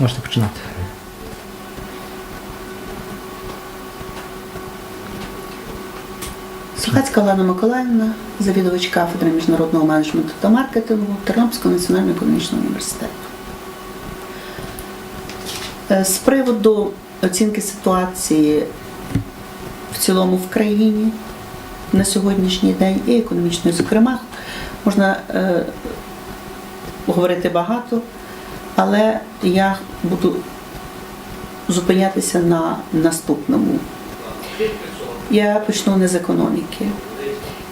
Можете починати. Сухацька Олена Миколаївна, завідувач кафедри міжнародного менеджменту та маркетингу Тернопільського національного економічного університету. Е, З приводу оцінки ситуації в цілому в країні на сьогоднішній день і економічної, зокрема, можна е, говорити багато, але я буду зупинятися на наступному. Я почну не з економіки.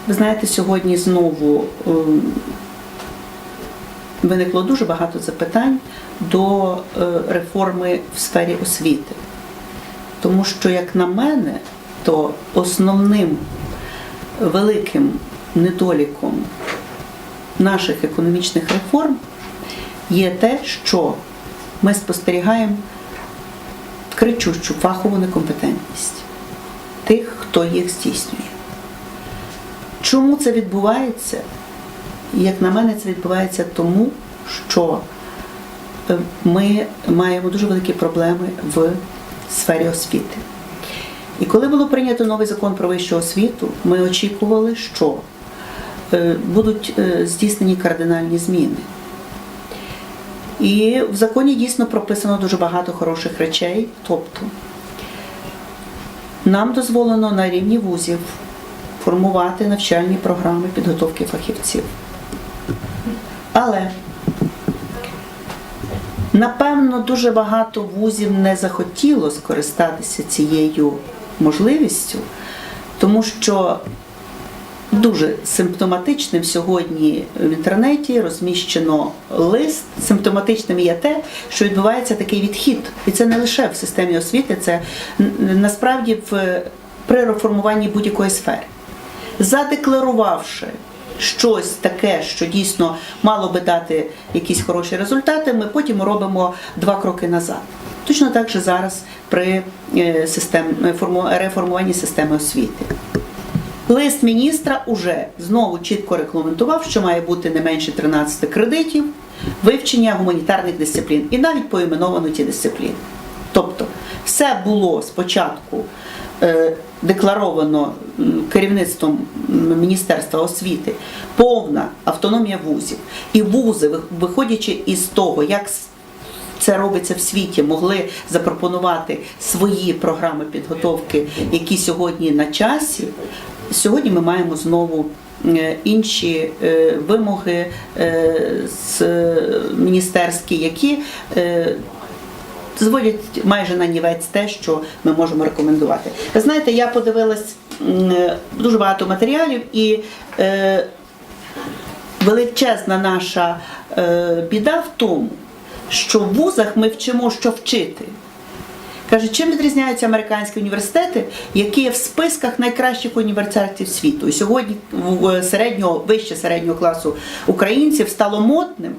Ви знаєте, сьогодні знову ем, виникло дуже багато запитань до е, реформи в сфері освіти. Тому що, як на мене, то основним великим недоліком наших економічних реформ є те, що ми спостерігаємо кричущу фахову некомпетентність тих, хто їх здійснює. Чому це відбувається? Як на мене, це відбувається тому, що е, ми маємо дуже великі проблеми в сфері освіти. І коли було прийнято новий закон про вищу освіту, ми очікували, що е, будуть е, здійснені кардинальні зміни. І в законі дійсно прописано дуже багато хороших речей. Тобто нам дозволено на рівні вузів формувати навчальні програми підготовки фахівців. Але напевно дуже багато вузів не захотіло скористатися цією можливістю, тому що дуже симптоматичним сьогодні в інтернеті розміщено лист. Симптоматичним є те, що відбувається такий відхід, і це не лише в системі освіти, це насправді в при реформуванні будь-якої сфери. Задекларувавши щось таке, що дійсно мало би дати якісь хороші результати, ми потім робимо два кроки назад. Точно так же зараз при е, реформуванні системи освіти. Лист міністра уже знову чітко регламентував, що має бути не менше 13 кредитів, вивчення гуманітарних дисциплін і навіть поіменовано ті дисципліни. Тобто, все було спочатку е, декларовано керівництвом Міністерства освіти, повна автономія вузів. І вузи, виходячи із того, як це робиться в світі, могли запропонувати свої програми підготовки, які сьогодні на часі. Сьогодні ми маємо знову е, інші е, вимоги е, з міністерські, які зводять майже на нівець те, що ми можемо рекомендувати. Ви знаєте, я подивилась дуже багато матеріалів і величезна наша біда в тому, що в вузах ми вчимо, що вчити. Каже, чим відрізняються американські університети, які є в списках найкращих університетів світу. І сьогодні середнього, вище середнього класу українців стало модним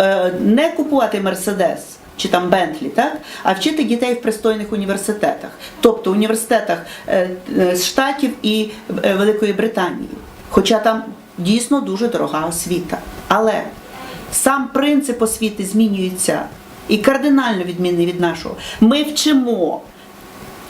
е, не купувати Мерседес чи там Бентлі, так? а вчити дітей в пристойних університетах, тобто університетах е, е, Штатів і Великої Британії. Хоча там дійсно дуже дорога освіта. Але сам принцип освіти змінюється і кардинально відмінний від нашого. Ми вчимо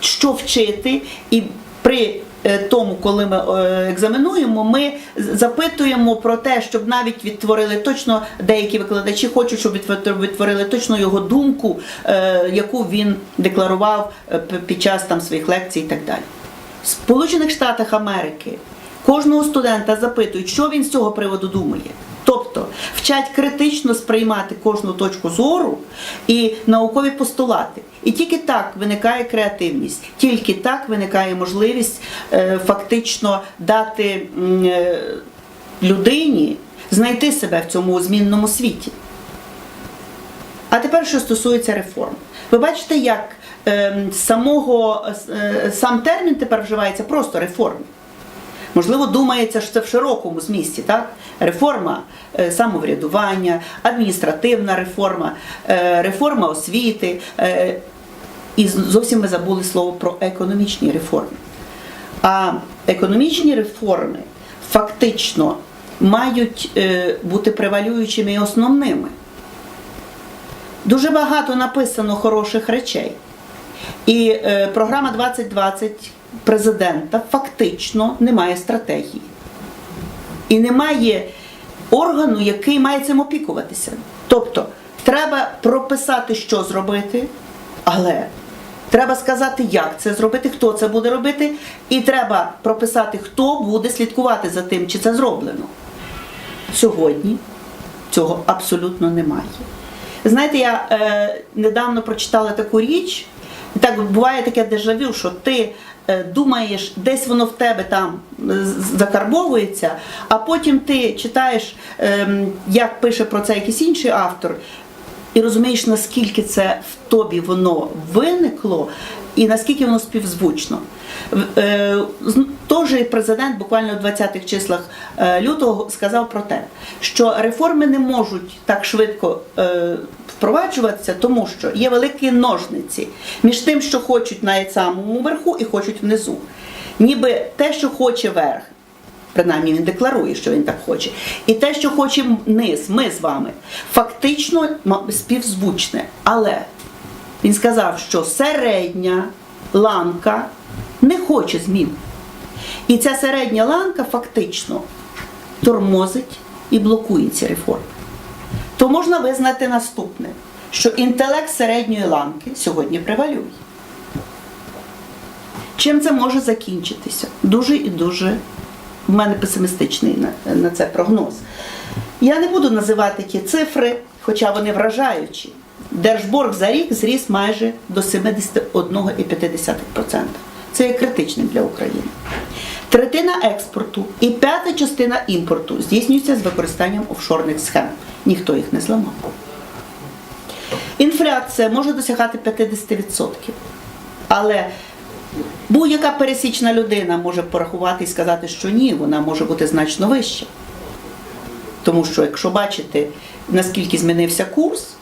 що вчити, і при е, тому, коли ми е, екзаменуємо, ми запитуємо про те, щоб навіть відтворили точно деякі викладачі хочуть, щоб відтворили точно його думку, е, яку він декларував під час там своїх лекцій і так далі. В Сполучених Штатах Америки кожного студента запитують, що він з цього приводу думає. Тобто вчать критично сприймати кожну точку зору і наукові постулати. І тільки так виникає креативність, тільки так виникає можливість е, фактично дати е, людині знайти себе в цьому змінному світі. А тепер, що стосується реформ, ви бачите, як ем, самого е, сам термін тепер вживається просто реформи. Можливо, думається, що це в широкому змісті, так? Реформа е, самоврядування, адміністративна реформа, е, реформа освіти. е, І зовсім ми забули слово про економічні реформи. А економічні реформи фактично мають бути превалюючими і основними. Дуже багато написано хороших речей. І програма 2020 президента фактично не має стратегії. І немає органу, який має цим опікуватися. Тобто, треба прописати, що зробити, але треба сказати, як це зробити, хто це буде робити, і треба прописати, хто буде слідкувати за тим, чи це зроблено. Сьогодні цього абсолютно немає. Знаєте, я е, недавно прочитала таку річ, так буває таке дежавю, що ти думаєш, десь воно в тебе там е, закарбовується, а потім ти читаєш, е, як пише про це якийсь інший автор, і розумієш, наскільки це в тобі воно виникло і наскільки воно співзвучно. Е, Тож президент буквально в 20-х числах е, лютого сказав про те, що реформи не можуть так швидко е, впроваджуватися, тому що є великі ножниці між тим, що хочуть на самому верху і хочуть внизу. Ніби те, що хоче верх, принаймні він декларує, що він так хоче. І те, що хоче низ, ми з вами, фактично співзвучне. Але він сказав, що середня ланка не хоче змін. І ця середня ланка фактично тормозить і блокує ці реформи. То можна визнати наступне, що інтелект середньої ланки сьогодні превалює. Чим це може закінчитися? Дуже і дуже в мене песимістичний на, на це прогноз. Я не буду називати ті цифри, хоча вони вражаючі. Держборг за рік зріс майже до 71,5%. Це є критичним для України. Третина експорту і п'ята частина імпорту здійснюється з використанням офшорних схем. Ніхто їх не зламав. Інфляція може досягати 50%. Але будь-яка пересічна людина може порахувати і сказати, що ні, вона може бути значно вища. Тому що, якщо бачити, наскільки змінився курс,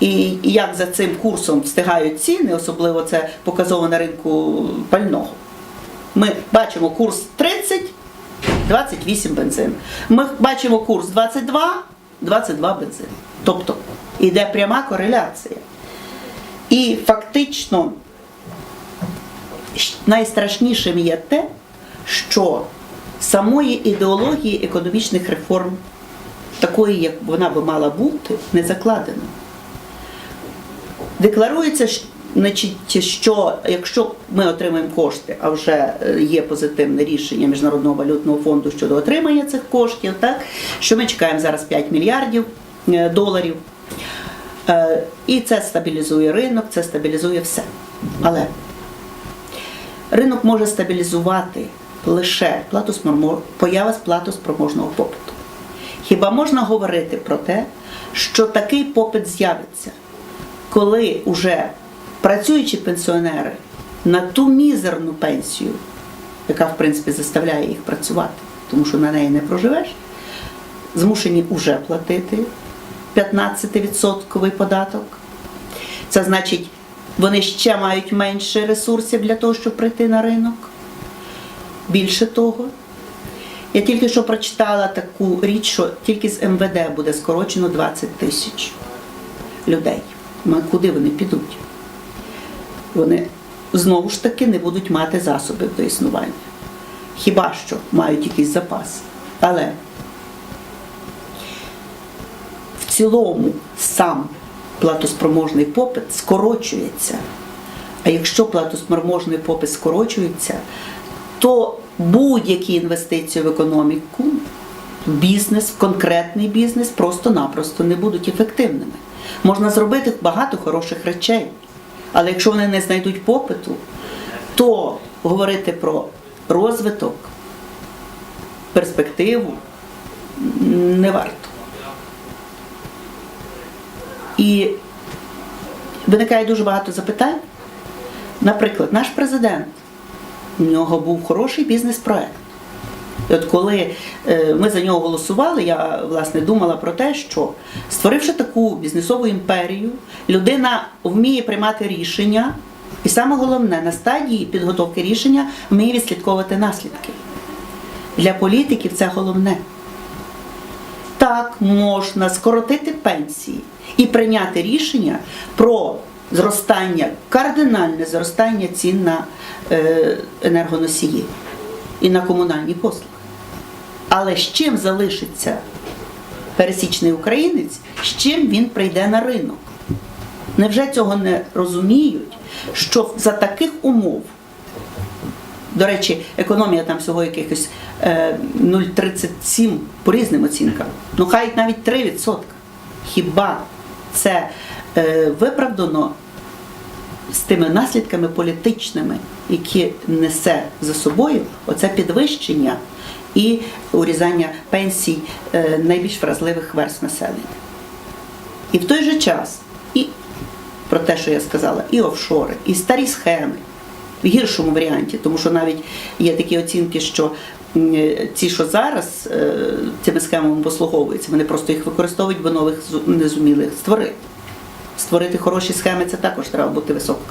і як за цим курсом встигають ціни, особливо це показово на ринку пального. Ми бачимо курс 30, 28 бензин. Ми бачимо курс 22, 22 бензин. Тобто йде пряма кореляція. І фактично найстрашнішим є те, що самої ідеології економічних реформ, такої, як вона би мала бути, не закладено. Декларується, значить, що якщо ми отримаємо кошти, а вже е, є позитивне рішення Міжнародного валютного фонду щодо отримання цих коштів, так, що ми чекаємо зараз 5 мільярдів е, доларів. Е, І це стабілізує ринок, це стабілізує все. Але ринок може стабілізувати лише платоспромо- поява платоспроможного попиту. Хіба можна говорити про те, що такий попит з'явиться, коли уже працюючі пенсіонери на ту мізерну пенсію, яка в принципі заставляє їх працювати, тому що на неї не проживеш, змушені вже платити 15% податок. Це значить, вони ще мають менше ресурсів для того, щоб прийти на ринок. Більше того, я тільки що прочитала таку річ, що тільки з МВД буде скорочено 20 тисяч людей. Куди вони підуть? Вони знову ж таки не будуть мати засобів до існування. Хіба що мають якийсь запас. Але в цілому сам платоспроможний попит скорочується. А якщо платоспроможний попит скорочується, то будь-які інвестиції в економіку, в бізнес, в конкретний бізнес просто-напросто не будуть ефективними. Можна зробити багато хороших речей, але якщо вони не знайдуть попиту, то говорити про розвиток, перспективу не варто. І виникає дуже багато запитань. Наприклад, наш президент, у нього був хороший бізнес-проект. От коли е, ми за нього голосували, я власне думала про те, що створивши таку бізнесову імперію, людина вміє приймати рішення, і саме головне, на стадії підготовки рішення вміє відслідковувати наслідки. Для політиків це головне. Так, можна скоротити пенсії і прийняти рішення про зростання, кардинальне зростання цін на е, енергоносії і на комунальні послуги. Але з чим залишиться пересічний українець, з чим він прийде на ринок? Невже цього не розуміють, що за таких умов, до речі, економія там всього якихось е, 0,37 по різним оцінкам, ну хай навіть 3%. Хіба це е, виправдано з тими наслідками політичними, які несе за собою оце підвищення і урізання пенсій е, найбільш вразливих верств населення? І в той же час, і про те, що я сказала, і офшори, і старі схеми в гіршому варіанті, тому що навіть є такі оцінки, що е, що зараз е, цими схемами послуговуються, вони просто їх використовують, бо нових не зуміли створити. Створити хороші схеми це також треба бути висококласним.